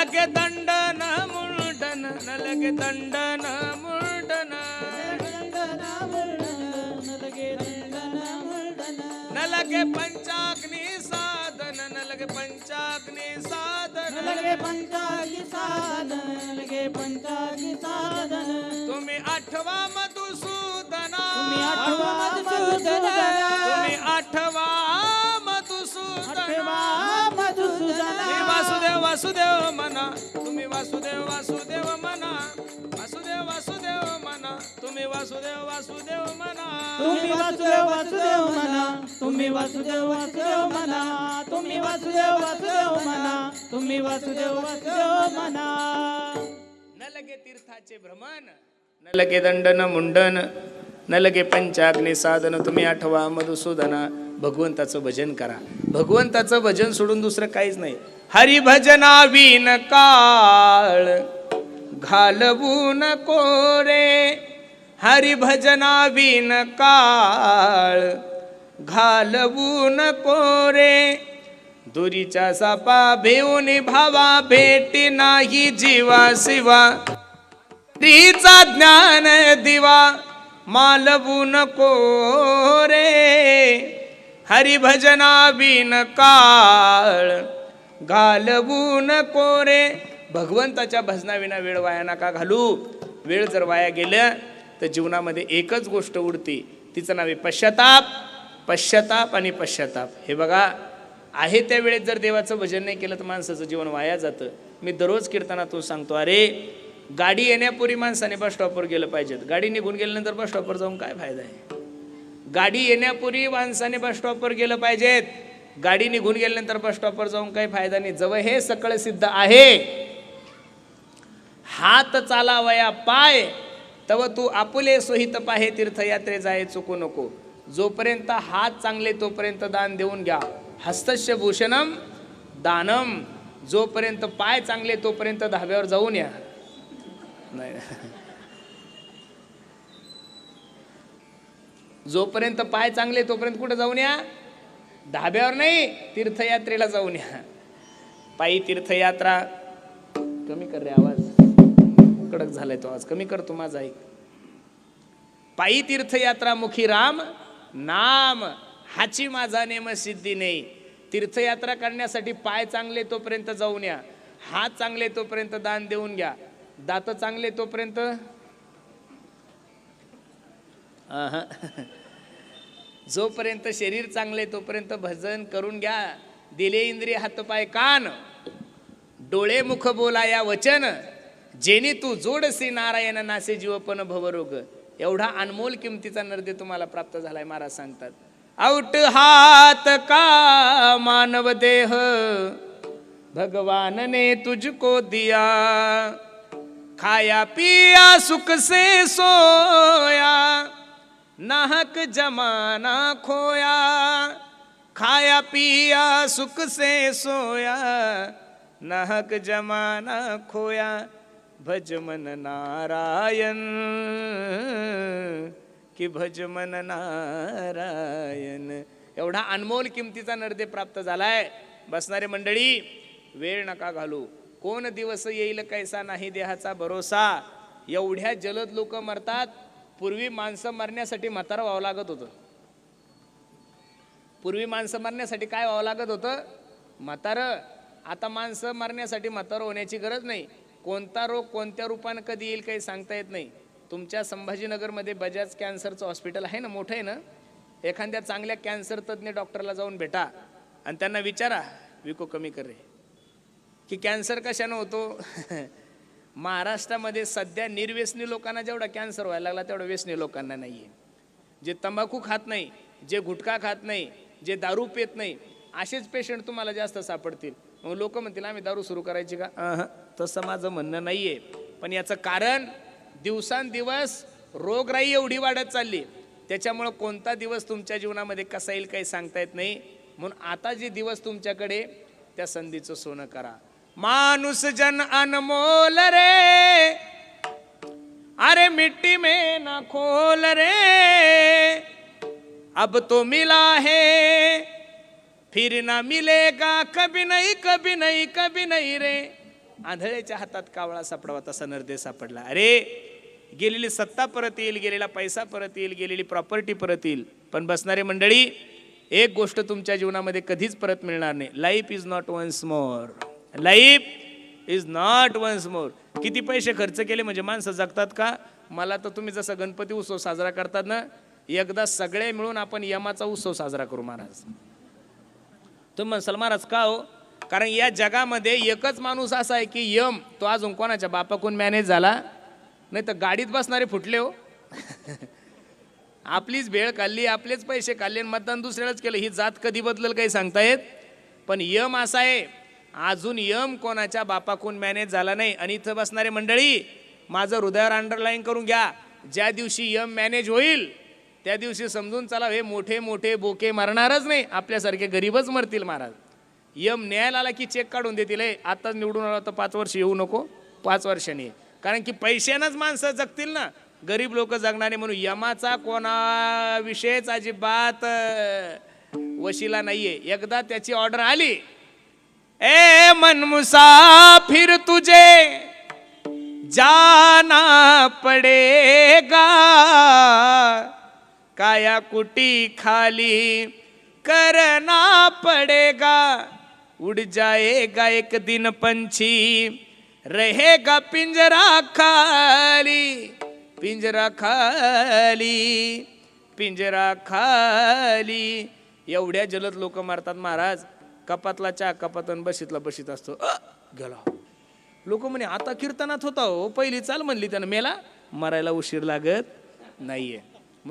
न लगे दंडन मुंडन न लगे पंचाग्नी साधन न लगे पंचाग्नी साधन लगे पंचागी साधन लगे पंचागी साधन तुम्ही आठवा वासुदेव म्हणा तुम्ही वासुदेव वासुदेव म्हणा वासुदेव वासुदेव म्हणा तुम्ही वासुदेव वासुदेव म्हणा तुम्ही वासुदेव वासुदेव म्हणा तुम्ही वासुदेव वासुदेव म्हणा तुम्ही वासुदेव वासुदेव म्हणा तुम्ही वासुदेव वासुदेव म्हणा न लगे तीर्थाचे भ्रमण. न लगे दंडन मुंडन न लगे पंचाग्नी साधन तुम्ही आठवा मधुसूदना भगवंताचं भजन करा भगवंताचं भजन सोडून दुसरं काहीच नाही हरिभजना विन काळ घालवू नको रे हरिभजना विन काळ घालवू नको रे दुरीच्या सापा भेऊन भावा भेटी नाही जीवा शिवा तिचा ज्ञान दिवा मालवू नको रे. हरिभजना बिन काळ घालवू नको रे. भगवंताच्या भजनाविना वेळ वाया नका घालू. वेळ जर वाया गेलं तर जीवनामध्ये एकच गोष्ट उडते. तिचं नाव आहे पश्चाताप. पश्चाताप आणि पश्चाताप. हे बघा आहे त्या वेळेत जर देवाचं भजन नाही केलं तर माणसाचं जीवन वाया जातं. मी दररोज कीर्तनातून सांगतो अरे गाडी येण्यापूर्वी माणसाने बस स्टॉपवर गेलं पाहिजेत. गाडी निघून गेल्यानंतर बस स्टॉपवर जाऊन काय फायदा आहे? गाडी येण्यापूर्वी माणसाने बस स्टॉपवर गेलं पाहिजेत. गाडी निघून गेल्यानंतर बस स्टॉपवर जाऊन काही फायदा नाही. जवळ हे सकळ सिद्ध आहे. हात चालावया पाय तव तू आपुले सोहित पाहे तीर्थयात्रे जाय चुकू नको. जोपर्यंत हात चांगले तोपर्यंत दान देऊन घ्या. हस्तस्य भूषणम दानम. जोपर्यंत पाय चांगले तोपर्यंत धाब्यावर जाऊन या. नाही. जोपर्यंत पाय चांगले तोपर्यंत कुठं जाऊन या? धाब्यावर नाही तीर्थयात्रेला जाऊन या. पायी तीर्थयात्रा. कमी कर रे आवाज. कडक झालाय तो आवाज. कमी कर माझा ऐक. पायी तीर्थयात्रा मुखी राम नाम हाची माझा नेम सिद्धी नाही तीर्थयात्रा करण्यासाठी पाय चांगले तोपर्यंत जाऊन या. हात चांगले तोपर्यंत दान देऊन घ्या. दात चांगले तोपर्यंत? जोपर्यंत शरीर चांगले तोपर्यंत भजन करून घ्या. दिले इंद्रिय हातपाय कान. डोळे मुख बोला या वचन. जेणे तू जोडसी नारायण नासे जीवपण भवरोग. एवढा अनमोल किमतीचा नर्दे तुम्हाला प्राप्त झालाय महाराज सांगतात. आउट हात का मानव देह? भगवान ने तुझको दिया. खाया पिया सुख से सोया नाहक जमाना खोया। खाया पिया सुख से सोया नाहक जमाना खोया। भजमन नारायण कि भजमन नारायण। एवढा अनमोल किमतीचा नर्दे प्राप्त झालाय. बसणारे मंडळी वेळ नका घालू. कोण दिवस येईल कैसा नाही देहाचा भरोसा? एवढ्या जलद लोक मरतात पूर्वी माणसं मरण्यासाठी म्हातारं व्हावं लागत होतं. पूर्वी माणसं मरण्यासाठी काय व्हावं लागत होतं? म्हातारं. आता माणसं मरण्यासाठी म्हातारं होण्याची गरज नाही. कोणता रोग कोणत्या रूपानं कधी येईल काही सांगता येत नाही. तुमच्या संभाजीनगरमध्ये बजाज कॅन्सरचं हॉस्पिटल आहे ना मोठं आहे ना? एखाद्या चांगल्या कॅन्सर तज्ज्ञ डॉक्टरला जाऊन भेटा आणि त्यांना विचारा विको कमी कर रे. की कॅन्सर कशानं होतो? महाराष्ट्रामध्ये सध्या निर्व्यसनी लोकांना जेवढा कॅन्सर व्हायला लागला तेवढा व्यसनी लोकांना नाही आहे जे तंबाखू खात नाही जे गुटखा खात नाही जे दारू पेत नाही असेच पेशंट तुम्हाला जास्त सापडतील. मग लोक म्हणतील आम्ही दारू सुरू करायची का? तसं माझं म्हणणं नाही आहे पण याचं कारण दिवसांदिवस रोगराई एवढी वाढत चालली. त्याच्यामुळं कोणता दिवस तुमच्या जीवनामध्ये कसा येईल काही सांगता येत नाही. म्हणून आता जे दिवस तुमच्याकडे त्या संधीचं सोनं करा. माणूस जन अनमोल रे। अरे मिट्टी में ना खोल रे। अब तो मिला है फिर ना मिलेगा। कभी नहीं कभी नहीं कभी नहीं रे। आंधळ्याच्या हातात कावळा सापडावा तसा नरदेश सापडला. अरे गेलेली सत्ता परत येईल गेलेला पैसा परत येईल गेलेली प्रॉपर्टी परत येईल. पण बसणारे मंडळी एक गोष्ट तुमच्या जीवनामध्ये कधीच परत मिळणार नाही. Life is not once more life is not once more. किती पैसे खर्च केले म्हणजे माणसं जगतात का? मला तर तुम्ही जसं गणपती उत्सव साजरा करतात ना एकदा सगळे मिळून आपण यमाचा उत्सव साजरा करू महाराज. तुम्ही म्हणसाल महाराज का हो? कारण या जगामध्ये एकच माणूस असा आहे की यम तो अजून कोणाच्या बापाकून मॅनेज झाला? नाही तर गाडीत बसणारे फुटले हो. आपलीच भेळ खाल्ली आपलेच पैसे खाल्ले आणि मतदान दुसऱ्यालाच केलं. ही जात कधी बदलल काही सांगता येत? पण यम असा आहे अजून यम कोणाच्या बापाकून मॅनेज झाला नाही. आणि इथं बसणारे मंडळी माझं हृदयावर अंडरलाईन करून घ्या. ज्या दिवशी यम मॅनेज होईल त्या दिवशी समजून चला हे मोठे मोठे बोके मरणारच नाही. आपल्यासारखे गरीबच मरतील महाराज. यम न्यायाला आला की चेक काढून देतील आहे आत्ताच निवडून आला तर पाच वर्ष येऊ नको. पाच वर्षांनी कारण की पैशानंच माणसं जगतील ना. गरीब लोक जगणारे म्हणून यमाचा कोणाविषयीच अजिबात अं, वशिला नाहीये. एकदा त्याची ऑर्डर आली ए मन मुसाफिर तुझे जाना पडेगा। काया कुटी खाली करना पड़ेगा। उड़ जाएगा एक दिन पंछी रहेगा पिंजरा खाली पिंजरा खाली पिंजरा खाली। एवढ्या जलद लोक मारतात महाराज. कपातला चहा कपातन बशीतला बशीत असतो. गेला. लोक म्हणे आता कीर्तनात होता हो. पहिली चाल म्हणली त्यानं. मेला? मरायला उशीर लागत नाहीये.